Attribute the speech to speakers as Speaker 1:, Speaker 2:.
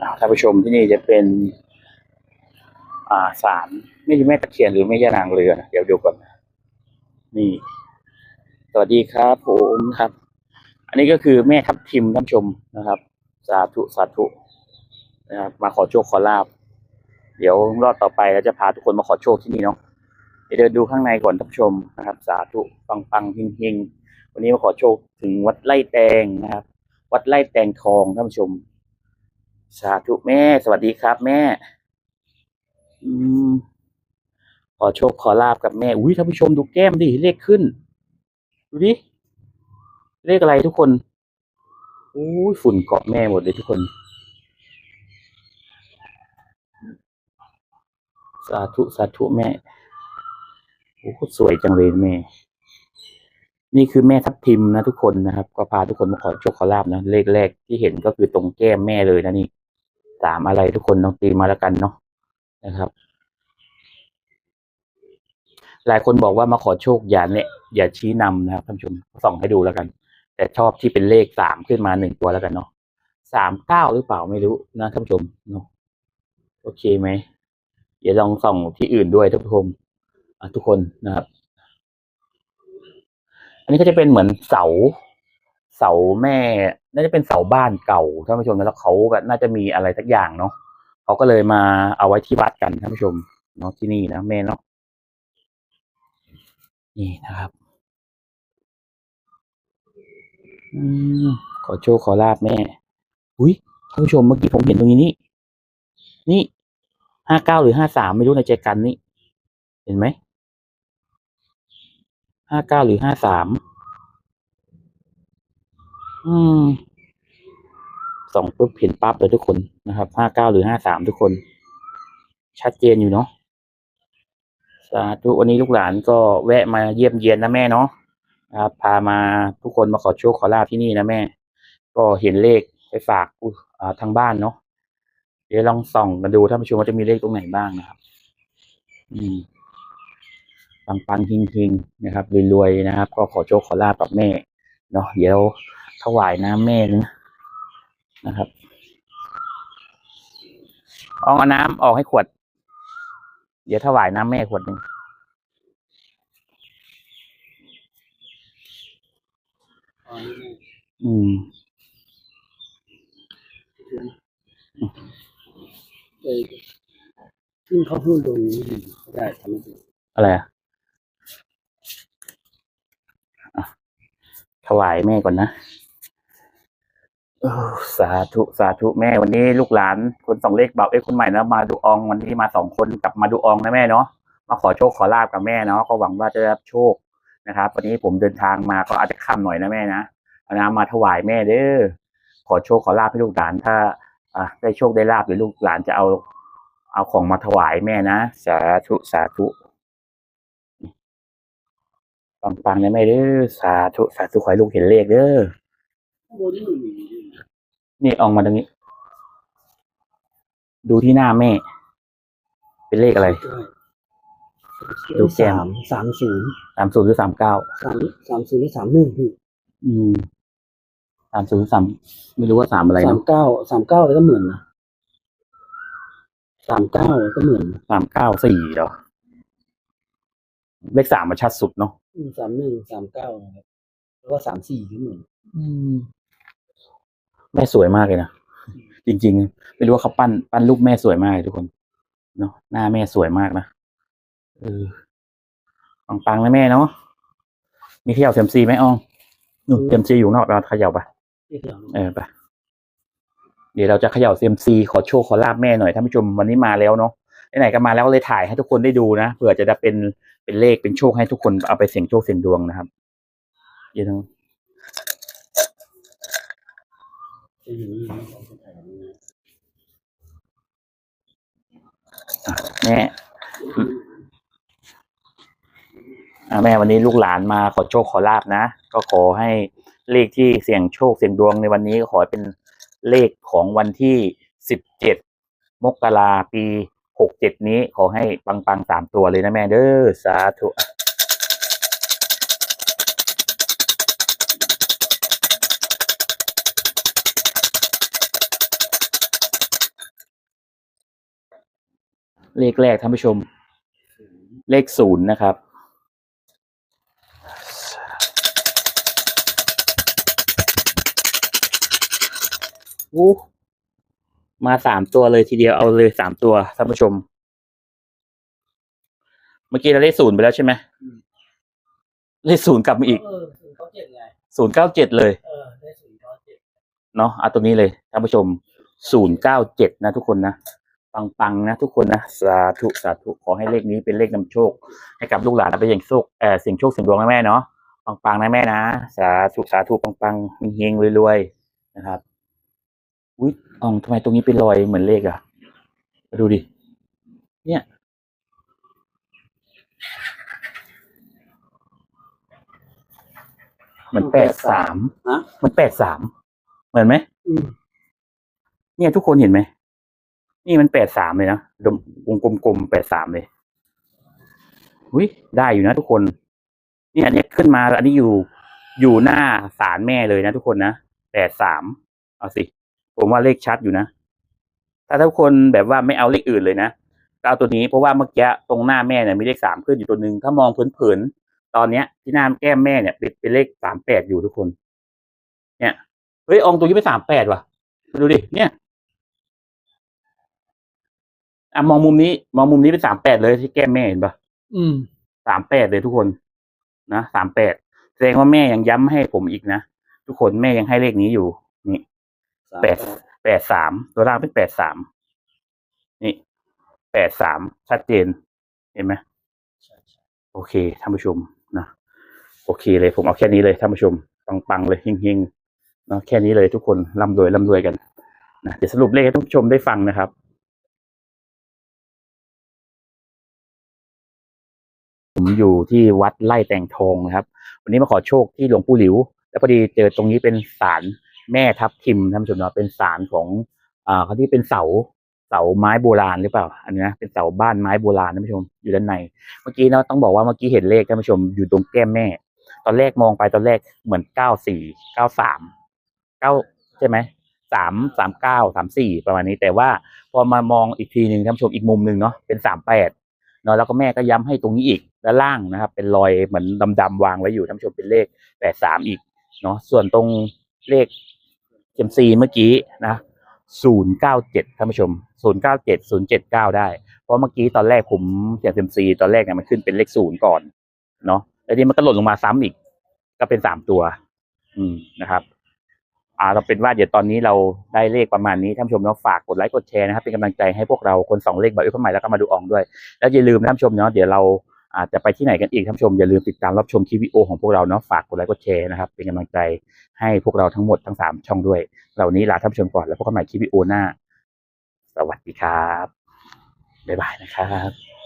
Speaker 1: อ่าท่านผู้ชมที่นี่จะเป็น อ่าศาลไม่ใช่แม่ตะเคียนหรือแม่ย่านางเรือนะเดี๋ยวดูก่อนนี่ สวัสดีครับผมครับ อันนี้ก็คือแม่ทับทิมท่านผู้ชมนะครับ สาธุสาธุนะครับมาขอโชคขอลาบ เดี๋ยวรอบต่อไปเราจะพาทุกคนมาขอโชคที่นี่เนาะเดี๋ยวเดินดูข้างในก่อนท่านผู้ชมนะครับ สาธุปังปังๆเฮงวันนี้มาขอโชคถึงวัดไร่แตงนะครับ วัดไร่แตงทองท่านผู้ชม สาธุแม่ สวัสดีครับ แม่ อืมขอโชคขอลาบกับแม่ อุ้ยท่านผู้ชมดูแก้มดิเลขขึ้น ดูดิ เลขอะไรทุกคนอุ้ยฝุ่นเกาะแม่หมดเลยทุกคน สาธุสาธุแม่โอ้โหสวยจังเลยแม่ นี่คือแม่ทับทิมนะทุกคนนะครับ ก็พาทุกคนมาขอโชคขอลาบนะ เลขแรกที่เห็นก็คือตรงแก้มแม่เลยนะนี่ สามอะไรทุกคนลองตีมาแล้วกันเนาะนะครับ หลายคนบอกว่ามาขอโชคอย่าเนี่ยอย่าชี้นำนะครับท่านผู้ชมส่องให้ดูแล้วกัน แต่ชอบที่เป็นเลขสามขึ้นมาหนึ่งตัวแล้วกันเนาะสามเก้าหรือเปล่าไม่รู้นะท่านผู้ชมเนาะโอเคไหมเดี๋ยวลองส่องที่อื่นด้วยท่านผู้ชมทุกคนนะครับ อันนี้ก็จะเป็นเหมือนเสาเสาแม่ น่าจะเป็นเสาบ้านเก่าท่านผู้ชมแล้วเขาแบบน่าจะมีอะไรสักอย่างเนาะเขาก็เลยมาเอาไว้ที่วัดกันท่านผู้ชมเนาะที่นี่นะแม่เนาะนี่นะครับอืมขอโชคขอลาบแม่ อุ้ยท่านผู้ชมเมื่อกี้ผมเห็นตรงนี้นี่นี่ห้าเก้าหรือห้าสามไม่รู้ในใจกันนี่ เห็นไหมห้าเก้าหรือห้าสาม อืมส่องปุ๊บเห็นปั๊บเลยทุกคนนะครับห้าเก้าหรือห้าสามทุกคน ชัดเจนอยู่เนาะสาธุวันนี้ลูกหลานก็แวะมาเยี่ยมเยียนนะแม่เนาะนะครับพามาทุกคนมาขอโชคขอลาบที่นี่นะแม่ ก็เห็นเลขไปฝากอ่าทางบ้านเนาะเดี๋ยวลองส่องกันดูท่านผู้ชมว่าจะมีเลขตรงไหนบ้างนะครับ อืมปังปังๆหิงนะครับรวยๆนะครับ ก็ขอโชคขอลาบกับแม่เนาะเดี๋ยว ถวายน้ำแม่นะนะครับเอาเอาน้ำออกให้ขวด เดี๋ยวถวายน้ำแม่ขวดหนึ่ง
Speaker 2: อื
Speaker 1: ม
Speaker 2: เอ้ยขึ้นเขาพูดตรงนี้ดีได้ทำให้
Speaker 1: อะไรอะอะถวายแม่ก่อนนะ สาธุสาธุแม่วันนี้ลูกหลานคนสองเลขเบาเอ้ยคนใหม่นะมาดูอองวันนี้มาสองคนกลับมาดูอองนะแม่เนาะมาขอโชคขอลาบกับแม่เนาะก็หวังว่าจะได้รับโชคนะครับ วันนี้ผมเดินทางมาก็อาจจะค่ำหน่อยนะแม่นะเอาน้ำมาถวายแม่เด้อขอโชคขอลาบให้ลูกหลานถ้าอะได้โชคได้ลาบหรือลูกหลานจะเอา เอาของมาถวายแม่นะสาธุสาธุปังปังๆนะแม่เด้อสาธุสาธุขอให้ลูกเห็นเลขเด้อ
Speaker 2: นนี่มันมีด้วยนะ
Speaker 1: นี่ออกมาตรงนี้ ดูที่หน้าแม่ เป็นเลขอะไร
Speaker 2: ใช่
Speaker 1: ดูแก้ม
Speaker 2: สามสามศูนย์
Speaker 1: สามศูนย์หรือสามเก้า
Speaker 2: สามสามศูนย์หรือสามหนึ่งพี่
Speaker 1: อืมสามศูนย์สามไม่รู้ว่าสามอะไร
Speaker 2: สาม
Speaker 1: นะ
Speaker 2: เก้าสามเก้าแล้วก็เหมือนนะสามเก้าก็เหมือนนะ
Speaker 1: สามเก้าสี่เหรอเลขสามมาชัดสุดเนาะ
Speaker 2: อืมสามหนึ่งสามเก้านะครับแล้วก็สามสี่ก็เหมือน
Speaker 1: อืม แม่สวยมากเลยนะจริง ๆ ไม่รู้ว่าเขาปั้นปั้นรูปแม่สวยมากเลยทุกคนเนาะหน้าแม่สวยมากนะเออปังๆนะแม่เนาะมีเขย่าเซยมซีไหมอองนู่นเซยมซีอยู่นอกเราเขย่าไป
Speaker 2: ที่เดียว
Speaker 1: เออไปเดี๋ยวเราจะเขย่าเซยมซีขอโชคขอลาบแม่หน่อยท่านผู้ชมวันนี้มาแล้วเนาะไหนๆก็มาแล้วก็เลยถ่ายให้ทุกคนได้ดูนะเผื่อจะได้เป็นเป็นเลขเป็นโชคให้ทุกคนเอาไปเสี่ยงโชคเสี่ยงดวงนะครับเดี๋ยวนะ
Speaker 2: จะอยู่นี่นะเอาไปถ่านนะ
Speaker 1: แม่อ่าแม่วันนี้ลูกหลานมาขอโชคขอลาบนะ ก็ขอให้เลขที่เสี่ยงโชคเสี่ยงดวงในวันนี้ก็ขอให้เป็นเลขของวันที่สิบเจ็ดมกราปีหกเจ็ดนี้ขอให้ปังๆสามตัวเลยนะแม่เด้อสาธุ เลขแรกท่านผู้ชม เลขศูนย์นะครับ วู้มาสามตัวเลยทีเดียวเอาเลยสามตัวท่านผู้ชม เมื่อกี้เราได้ศูนย์ไปแล้วใช่ไหมเลขศูนย์กลับมาอีก
Speaker 2: เออศูนย์เก้าเจ็ดไง
Speaker 1: ศูนย์เก้าเจ็ดเลย
Speaker 2: เออได้ศูนย์เก้าเจ็ด
Speaker 1: เนาะเอาตัวนี้เลยท่านผู้ชมศูนย์เก้าเจ็ดนะทุกคนนะ ปังๆนะทุกคนนะสาธุสาธุขอให้เลขนี้เป็นเลขนำโชค ให้กับลูกหลานเอาไปเสี่ยงโชคเออเสี่ยงโชคเสี่ยงดวงนะแม่เนาะปังๆนะแม่นะสาธุสาธุปังๆเฮงๆรวยๆนะครับอุ้ยอ่องทำไมตรงนี้เป็นรอยเหมือนเลขอะมาดูดิเนี่ยเหมือนแปดสาม
Speaker 2: ฮะ
Speaker 1: มันแปดสามเหมือนไหม
Speaker 2: อืม
Speaker 1: เนี่ยทุกคนเห็นไหม นี่มันแปดสามเลยนะดมวงกลมๆแปดสามเลยอุ้ยได้อยู่นะทุกคน เนี่ยอันนี้ขึ้นมาอันนี้อยู่อยู่หน้าศาลแม่เลยนะทุกคนนะแปดสามเอาสิ ผมว่าเลขชัดอยู่นะ ถ้าทุกคนแบบว่าไม่เอาเลขอื่นเลยนะก็เอาตัวนี้เพราะว่าเมื่อกี้ตรงหน้าแม่เนี่ยมีเลขสามขึ้นอยู่ตัวหนึ่งถ้ามองเผินๆตอนเนี้ย ที่หน้าแก้มแม่เนี่ยเป็นเป็นเลขสามแปดอยู่ทุกคน เนี่ยเฮ้ยองตัวนี้เป็นสามแปดว่ะดูดิเนี่ย อะมองมุมนี้ มองมุมนี้เป็นสามแปดเลยที่แก้มแม่เห็นปะ
Speaker 2: อืม
Speaker 1: สามแปดเลยทุกคนนะสามแปดแสดงว่าแม่ยังย้ำให้ผมอีกนะทุกคนแม่ยังให้เลขนี้อยู่ นี่แปดแปดสามตัวล่างเป็นแปดสามนี่แปดสามชัดเจน เห็นไหม
Speaker 2: ใช่ใช่
Speaker 1: โอเคท่านผู้ชมนะโอเคเลยผมเอาแค่นี้เลยท่านผู้ชมปังๆเลยเฮงๆเนาะแค่นี้เลยทุกคนร่ำรวยร่ำรวยกันนะเดี๋ยวสรุปเลขให้ท่านผู้ชมได้ฟังนะครับ ผมอยู่ที่วัดไร่แตงทองนะครับ วันนี้มาขอโชคที่หลวงปู่หลิว แล้วพอดีเจอตรงนี้เป็นศาลแม่ทับทิมท่านผู้ชมเนาะเป็นศาลของอ่าเขาที่เป็นเสาเสาไม้โบราณหรือเปล่า อันนี้นะเป็นเสาบ้านไม้โบราณท่านผู้ชมอยู่ด้านใน เมื่อกี้เนาะต้องบอกว่าเมื่อกี้เห็นเลขท่านผู้ชมอยู่ตรงแก้มแม่ ตอนแรกมองไปตอนแรกเหมือนเก้าสี่เก้าสามเก้าใช่ไหมสามสามเก้าสามสี่ประมาณนี้ แต่ว่าพอมามองอีกทีหนึ่งท่านผู้ชมอีกมุมหนึ่งเนาะเป็นสามแปด เนาะแล้วก็แม่ก็ย้ำให้ตรงนี้อีกด้านล่างนะครับ เป็นรอยเหมือนดำๆวางไว้อยู่ท่านผู้ชมเป็นเลขแปดสามอีกเนาะส่วนตรงเลขเจมซีเมื่อกี้นะศูนย์เก้าเจ็ดท่านผู้ชมศูนย์เก้าเจ็ดศูนย์เจ็ดเก้าได้ เพราะเมื่อกี้ตอนแรกผมเสี่ยงเซยมซีตอนแรกเนี่ยมันขึ้นเป็นเลขศูนย์ก่อนเนาะแล้วนี่มันก็หล่นลงมาซ้ำอีก ก็เป็นสามตัว อืมนะครับ อ่าเราเป็นว่าเดี๋ยวตอนนี้เราได้เลขประมาณนี้ท่านผู้ชมเนาะฝากกดไลค์กดแชร์นะครับเป็นกำลังใจให้พวกเราคนสองเลขแบบอุ้ยเข้าใหม่แล้วก็มาดูอองด้วย แล้วอย่าลืมท่านผู้ชมเนาะเดี๋ยวเราอาจจะไปที่ไหนกันอีกท่านผู้ชมอย่าลืมติดตามรับชมคลิปวิดีโอของพวกเราเนาะฝากกดไลค์กดแชร์นะครับเป็นกำลังใจให้พวกเราทั้งหมดทั้งสามช่องด้วยเหล่านี้ลาท่านผู้ชมก่อนแล้วพบกันใหม่คลิปวิดีโอหน้า สวัสดีครับบ๊ายบายนะครับ